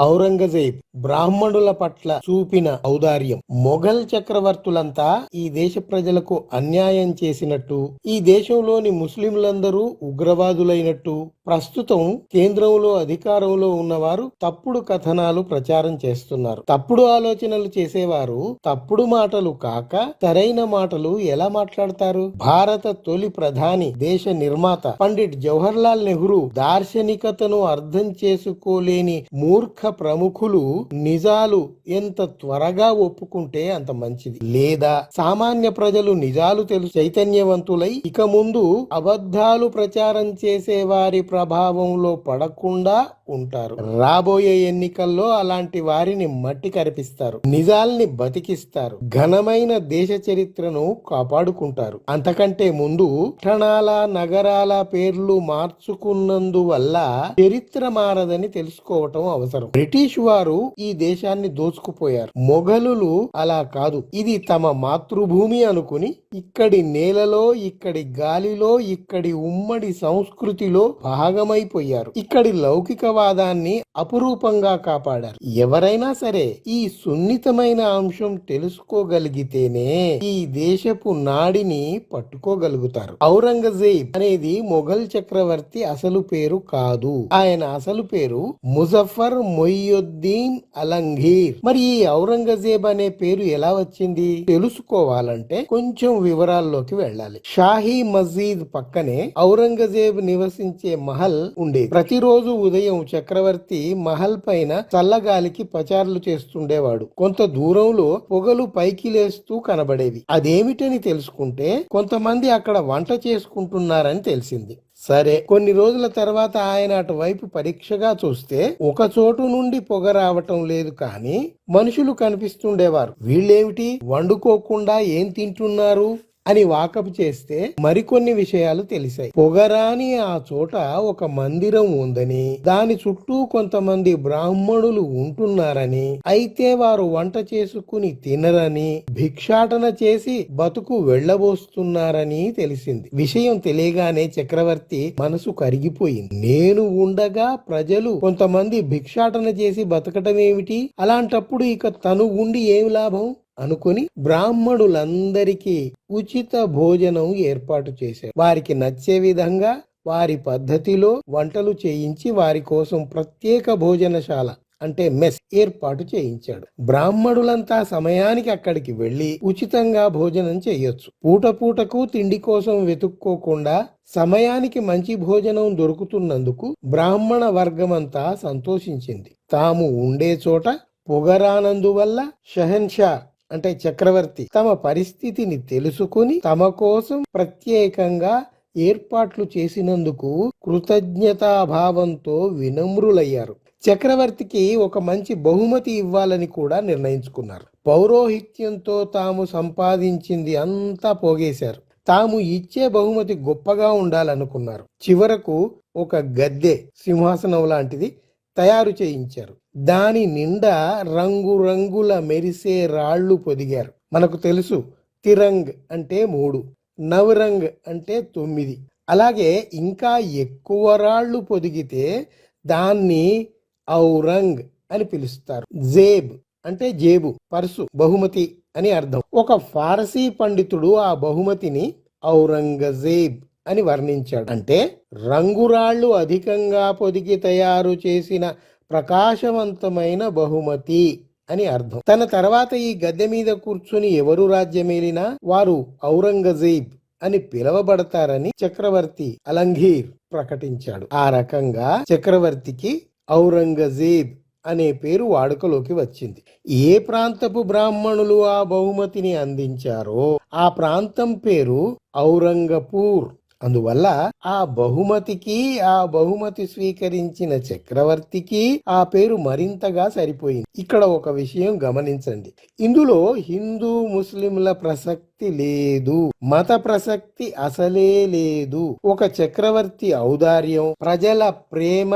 ఔరంగజేబ్ బ్రాహ్మణుల పట్ల చూపిన ఔదార్యం. మొఘల్ చక్రవర్తులంతా ఈ దేశ ప్రజలకు అన్యాయం చేసినట్టు ఈ దేశంలోని ముస్లింలందరూ ఉగ్రవాదులైనట్టు ప్రస్తుతం కేంద్రంలో అధికారంలో ఉన్నవారు తప్పుడు కథనాలు ప్రచారం చేస్తున్నారు. తప్పుడు ఆలోచనలు చేసేవారు తప్పుడు మాటలు కాక సరైన మాటలు ఎలా మాట్లాడతారు? భారత తొలి ప్రధాని దేశ నిర్మాత పండిట్ జవహర్ లాల్ నెహ్రూ దార్శనికతను అర్థం చేసుకోలేని మూర్ఖ ప్రముఖులు నిజాలు ఎంత త్వరగా ఒప్పుకుంటే అంత మంచిది. లేదా సామాన్య ప్రజలు నిజాలు తెలుసు చైతన్యవంతులై ఇక ముందు అబద్ధాలు ప్రచారం చేసేవారి ప్ర ప్రభావంలో పడకుండా ఉంటారు. రాబోయే ఎన్నికల్లో అలాంటి వారిని మట్టి కరిపిస్తారు. నిజాల్ని బతికిస్తారు. ఘనమైన దేశ చరిత్రను కాపాడుకుంటారు. అంతకంటే ముందు పట్టణాల నగరాల పేర్లు మార్చుకున్నందువల్ల చరిత్ర మారదని తెలుసుకోవటం అవసరం. బ్రిటిష్ వారు ఈ దేశాన్ని దోచుకుపోయారు. మొఘలులు అలా కాదు. ఇది తమ మాతృభూమి అనుకుని ఇక్కడి నేలలో ఇక్కడి గాలిలో ఇక్కడి ఉమ్మడి సంస్కృతిలో భాగమైపోయారు. ఇక్కడి లౌకికవాదాన్ని అపురూపంగా కాపాడారు. ఎవరైనా సరే ఈ సున్నితమైన అంశం తెలుసుకోగలిగితేనే ఈ దేశపు నాడిని పట్టుకోగలుగుతారు. ఔరంగజేబ్ అనేది మొఘల్ చక్రవర్తి అసలు పేరు కాదు. ఆయన అసలు పేరు ముజఫర్ మొయ్యుద్దీన్ అలంఘీర్ మరి ఈ ఔరంగజేబ్ అనే పేరు ఎలా వచ్చింది? తెలుసుకోవాలంటే కొంచెం వివరాల్లోకి వెళ్ళాలి. షాహీ మస్జీద్ పక్కనే ఔరంగజేబ్ నివసించే మహల్ ఉండేది. ప్రతిరోజు ఉదయం చక్రవర్తి మహల్ పైన చల్లగాలికి పచారులు చేస్తుండేవాడు. కొంత దూరంలో పొగలు పైకి లేస్తూ కనబడేవి. అదేమిటని తెలుసుకుంటే కొంతమంది అక్కడ వంట చేసుకుంటున్నారని తెలిసింది. సరే కొన్ని రోజుల తర్వాత ఆయన అటువైపు పరీక్షగా చూస్తే ఒక చోటు నుండి పొగ రావటం లేదు కానీ మనుషులు కనిపిస్తుండేవారు. వీళ్ళేమిటి? వండుకోకుండా ఏం తింటున్నారు? అని వాకపు చేస్తే మరికొన్ని విషయాలు తెలిసాయి. పొగరాని ఆ చోట ఒక మందిరం ఉందని దాని చుట్టూ కొంతమంది బ్రాహ్మణులు ఉంటున్నారని అయితే వారు వంట చేసుకుని తినరని భిక్షాటన చేసి బతుకు వెళ్ళబోస్తున్నారని తెలిసింది. విషయం తెలియగానే చక్రవర్తి మనసు కరిగిపోయింది. నేను ఉండగా ప్రజలు కొంతమంది భిక్షాటన చేసి బతకటమేమిటి? అలాంటప్పుడు ఇక తను ఉండి ఏం లాభం? అనుకుని బ్రాహ్మణులందరికీ ఉచిత భోజనం ఏర్పాటు చేశారు. వారికి నచ్చే విధంగా వారి పద్ధతిలో వంటలు చేయించి వారి కోసం ప్రత్యేక భోజనశాల అంటే మెస్ ఏర్పాటు చేయించాడు. బ్రాహ్మణులంతా సమయానికి అక్కడికి వెళ్ళి ఉచితంగా భోజనం చేయొచ్చు. పూట పూటకు తిండి కోసం వెతుక్కోకుండా సమయానికి మంచి భోజనం దొరుకుతున్నందుకు బ్రాహ్మణ వర్గమంతా సంతోషించింది. తాము ఉండే చోట పొగరానందువల్ల షహన్షా అంటే చక్రవర్తి తమ పరిస్థితిని తెలుసుకుని తమ కోసం ప్రత్యేకంగా ఏర్పాట్లు చేసినందుకు కృతజ్ఞతాభావంతో వినమ్రులయ్యారు. చక్రవర్తికి ఒక మంచి బహుమతి ఇవ్వాలని కూడా నిర్ణయించుకున్నారు. పౌరోహిత్యంతో తాము సంపాదించింది అంతా పోగేశారు. తాము ఇచ్చే బహుమతి గొప్పగా ఉండాలనుకున్నారు. చివరకు ఒక గద్దె సింహాసనం లాంటిది తయారు చేయించారు. దాని నిండా రంగురంగుల మెరిసే రాళ్ళు పొదిగారు. మనకు తెలుసు తిరంగ్ అంటే మూడు నవరంగ్ అంటే తొమ్మిది. అలాగే ఇంకా ఎక్కువ రాళ్ళు పొదిగితే దాన్ని ఔరంగ్ అని పిలుస్తారు. జేబ్ అంటే జేబు పర్సు బహుమతి అని అర్థం. ఒక ఫారసీ పండితుడు ఆ బహుమతిని ఔరంగజేబ్ అని వర్ణించాడు. అంటే రంగురాళ్ళు అధికంగా పొదిగి తయారు చేసిన ప్రకాశవంతమైన బహుమతి అని అర్థం. తన తర్వాత ఈ గద్దె మీద కూర్చుని ఎవరు రాజ్యమేలినా వారు ఔరంగజేబ్ అని పిలవబడతారని చక్రవర్తి అలంఘీర్ ప్రకటించాడు. ఆ రకంగా చక్రవర్తికి ఔరంగజేబ్ అనే పేరు వాడుకలోకి వచ్చింది. ఏ ప్రాంతపు బ్రాహ్మణులు ఆ బహుమతిని అందించారో ఆ ప్రాంతం పేరు ఔరంగపూర్ అందువల్ల ఆ బహుమతికి ఆ బహుమతి స్వీకరించిన చక్రవర్తికి ఆ పేరు మరింతగా సరిపోయింది. ఇక్కడ ఒక విషయం గమనించండి. ఇందులో హిందూ ముస్లింల ప్రసక్తి లేదు. మత ప్రసక్తి అసలే లేదు. ఒక చక్రవర్తి ఔదార్యం ప్రజల ప్రేమ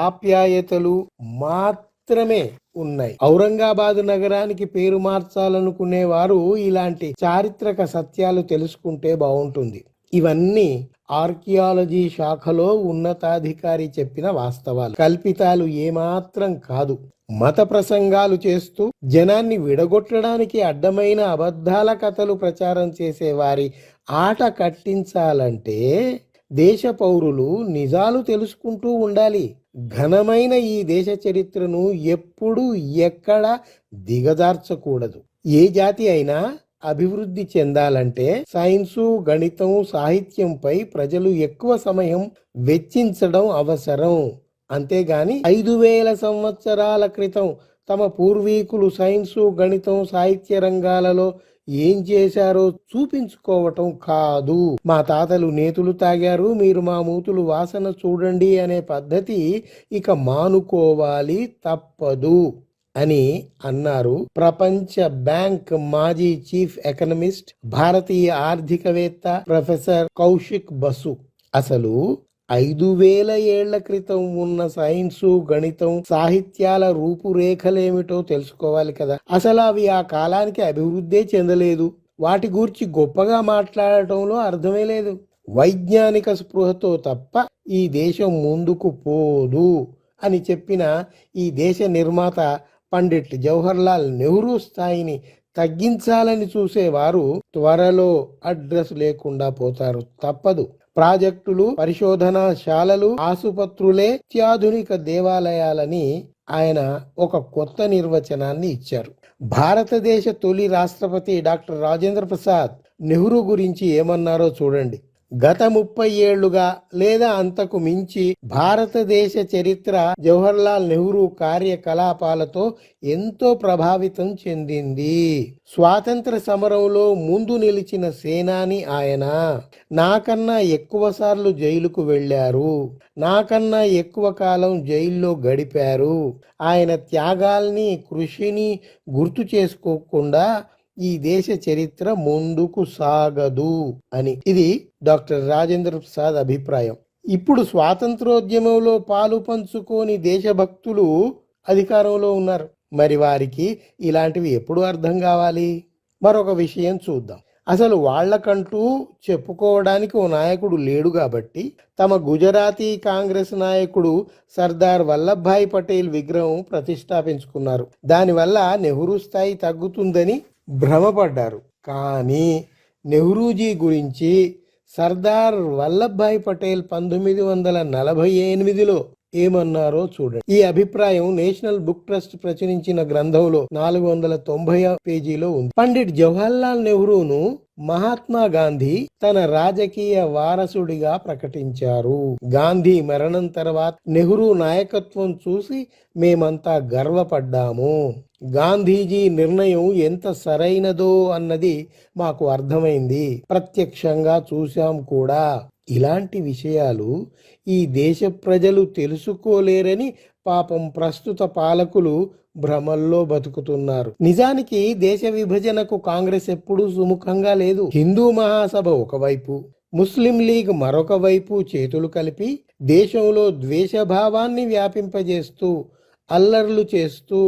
ఆప్యాయతలు మాత్రమే ఉన్నాయి. ఔరంగాబాద్ నగరానికి పేరు మార్చాలనుకునే వారు ఇలాంటి చారిత్రక సత్యాలు తెలుసుకుంటే బాగుంటుంది. ఇవన్నీ ఆర్కియాలజీ శాఖలో ఉన్నతాధికారి చెప్పిన వాస్తవాలు. కల్పితాలు ఏమాత్రం కాదు. మత ప్రసంగాలు చేస్తూ జనాన్ని విడగొట్టడానికి అడ్డమైన అబద్ధాల కథలు ప్రచారం చేసేవారి ఆట కట్టించాలంటే దేశ పౌరులు నిజాలు తెలుసుకుంటూ ఉండాలి. ఘనమైన ఈ దేశ చరిత్రను ఎప్పుడు ఎక్కడ దిగజార్చకూడదు. ఏ జాతి అయినా అభివృద్ధి చెందాలంటే సైన్సు గణితం సాహిత్యంపై ప్రజలు ఎక్కువ సమయం వెచ్చించడం అవసరం. అంతేగాని ఐదు వేల సంవత్సరాల క్రితం తమ పూర్వీకులు సైన్సు గణితం సాహిత్య రంగాలలో ఏం చేశారో చూపించుకోవటం కాదు. మా తాతలు నేతులు తాగారు మీరు మా మూతులు వాసన చూడండి అనే పద్ధతి ఇక మానుకోవాలి తప్పదు. అని అన్నారు. ప్రపంచ బ్యాంక్ మాజీ చీఫ్ ఎకనమిస్ట్ భారతీయ ఆర్థికవేత్త ప్రొఫెసర్ కౌశిక్ బసు. అసలు ఐదు వేల ఏళ్ళ క్రితం ఉన్న సైన్సు గణితం సాహిత్యాల రూపురేఖలేమిటో తెలుసుకోవాలి కదా. అసలు అవి ఆ కాలానికి అభివృద్ధే చెందలేదు. వాటి గురించి గొప్పగా మాట్లాడటంలో అర్థమే లేదు. వైజ్ఞానిక స్పృహతో తప్ప ఈ దేశం ముందుకు పోదు అని చెప్పిన ఈ దేశ నిర్మాత పండిట్ జవహర్లాల్ నెహ్రూ స్థాయిని తగ్గించాలని చూసేవారు త్వరలో అడ్రస్ లేకుండా పోతారు. తప్పదు. ప్రాజెక్టులు పరిశోధనశాలలు ఆసుపత్రులే అత్యాధునిక దేవాలయాలని ఆయన ఒక కొత్త నిర్వచనాన్ని ఇచ్చారు. భారతదేశ తొలి రాష్ట్రపతి డాక్టర్ రాజేంద్ర ప్రసాద్ నెహ్రూ గురించి ఏమన్నారో చూడండి. గత ముప్పై ఏళ్ళుగా లేదా అంతకు మించి భారతదేశ చరిత్ర జవహర్లాల్ నెహ్రూ కార్యకలాపాలతో ఎంతో ప్రభావితం చెందింది. స్వాతంత్ర సమరంలో ముందు నిలిచిన సేనాని ఆయన. నాకన్నా ఎక్కువ సార్లు జైలుకు వెళ్ళారు. నాకన్నా ఎక్కువ కాలం జైల్లో గడిపారు. ఆయన త్యాగాల్ని కృషిని గుర్తు చేసుకోకుండా ఈ దేశ చరిత్ర ముందుకు సాగదు అని. ఇది డాక్టర్ రాజేంద్ర ప్రసాద్ అభిప్రాయం. ఇప్పుడు స్వాతంత్రోద్యమంలో పాలు పంచుకోని దేశభక్తులు అధికారంలో ఉన్నారు. మరి వారికి ఇలాంటివి ఎప్పుడు అర్థం కావాలి? మరొక విషయం చూద్దాం. అసలు వాళ్ళకంటూ చెప్పుకోవడానికి ఓ నాయకుడు లేడు కాబట్టి తమ గుజరాతీ కాంగ్రెస్ నాయకుడు సర్దార్ వల్లభాయ్ పటేల్ విగ్రహం ప్రతిష్టాపించుకున్నారు. దానివల్ల నెహ్రూ స్థాయి తగ్గుతుందని భ్రమపడ్డారు. కానీ నెహ్రూజీ గురించి సర్దార్ వల్లభాయ్ పటేల్ పంతొమ్మిది వందల నలభై ఎనిమిదిలో ఏమన్నారో చూడండి. ఈ అభిప్రాయం నేషనల్ బుక్ ట్రస్ట్ ప్రచురించిన గ్రంథంలో నాలుగు వందల తొంభై పేజీలో ఉంది. పండిట్ జవహర్లాల్ నెహ్రూను మహాత్మా గాంధీ తన రాజకీయ వారసుడిగా ప్రకటించారు. గాంధీ మరణం తర్వాత నెహ్రూ నాయకత్వం చూసి మేమంతా గర్వపడ్డాము. గాంధీజీ నిర్ణయం ఎంత సరైనదో అన్నది మాకు అర్థమైంది. ప్రత్యక్షంగా చూశాం కూడా. ఇలాంటి విషయాలు ఈ దేశ ప్రజలు తెలుసుకోలేరని పాపం ప్రస్తుత పాలకులు భ్రమల్లో బతుకుతున్నారు. నిజానికి దేశ విభజనకు కాంగ్రెస్ ఎప్పుడూ సుముఖంగా లేదు. హిందూ మహాసభ ఒకవైపు ముస్లిం లీగ్ మరొక వైపు చేతులు కలిపి దేశంలో ద్వేషభావాన్ని వ్యాపింపజేస్తూ అల్లర్లు చేస్తూ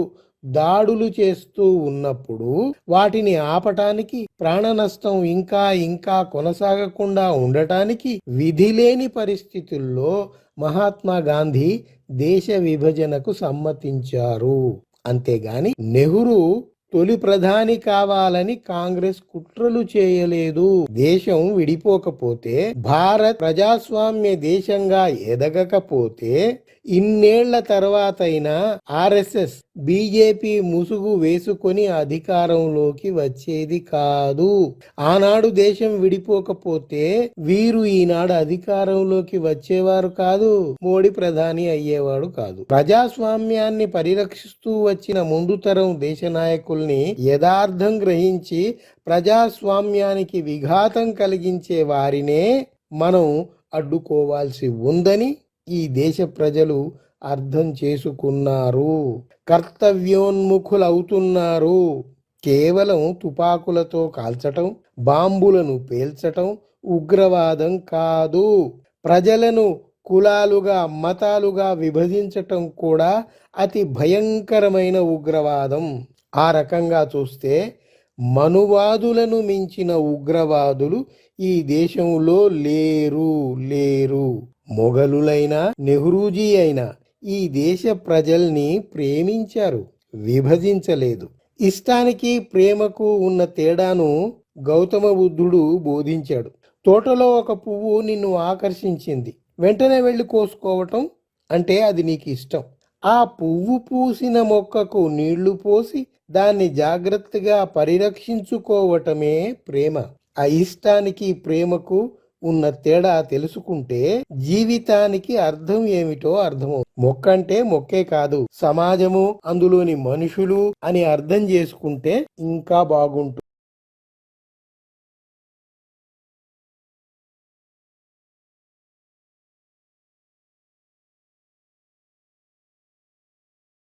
దాడులు చేస్తూ ఉన్నప్పుడు వాటిని ఆపటానికి ప్రాణ నష్టం ఇంకా ఇంకా కొనసాగకుండా ఉండటానికి విధి లేని పరిస్థితుల్లో మహాత్మా గాంధీ దేశ విభజనకు సమ్మతించారు. అంతేగాని నెహ్రూ తొలి ప్రధాని కావాలని కాంగ్రెస్ కుట్రలు చేయలేదు. దేశం విడిపోకపోతే భారత్ ప్రజాస్వామ్య దేశంగా ఎదగకపోతే ఇన్నేళ్ళ తర్వాతైనా ఆర్ఎస్ఎస్ బీజేపీ ముసుగు వేసుకొని అధికారంలోకి వచ్చేది కాదు. ఆనాడు దేశం విడిపోకపోతే వీరు ఈనాడు అధికారంలోకి వచ్చేవారు కాదు మోడీ ప్రధాని అయ్యేవాడు కాదు. ప్రజాస్వామ్యాన్ని పరిరక్షిస్తూ వచ్చిన ముందు తరం దేశ నాయకుల్ని యథార్థం గ్రహించి ప్రజాస్వామ్యానికి విఘాతం కలిగించే వారినే మనం అడ్డుకోవాల్సి ఉందని ఈ దేశ ప్రజలు అర్థం చేసుకున్నారు. కర్తవ్యోన్ముఖులవుతున్నారు. కేవలం తుపాకులతో కాల్చటం బాంబులను పేల్చటం ఉగ్రవాదం కాదు. ప్రజలను కులాలుగా మతాలుగా విభజించటం కూడా అతి భయంకరమైన ఉగ్రవాదం. ఆ రకంగా చూస్తే మనువాదులను మించిన ఉగ్రవాదులు ఈ దేశంలో లేరు లేరు. మొఘలులైనా నెహ్రూజీ అయినా ఈ దేశ ప్రజల్ని ప్రేమించారు విభజించలేదు. ఇష్టానికి ప్రేమకు ఉన్న తేడాను గౌతమ బుద్ధుడు బోధించాడు. తోటలో ఒక పువ్వు నిన్ను ఆకర్షించింది. వెంటనే వెళ్ళి కోసుకోవటం అంటే అది నీకు ఇష్టం. ఆ పువ్వు పూసిన మొక్కకు నీళ్ళు పోసి దాన్ని జాగ్రత్తగా పరిరక్షించుకోవటమే ప్రేమ. ఆ ఇష్టానికి ప్రేమకు ఉన్న తేడా తెలుసుకుంటే జీవితానికి అర్థం ఏమిటో అర్థమవు. మొక్క అంటే మొక్కే కాదు సమాజము అందులోని మనుషులు అని అర్థం చేసుకుంటే ఇంకా బాగుంటుంది.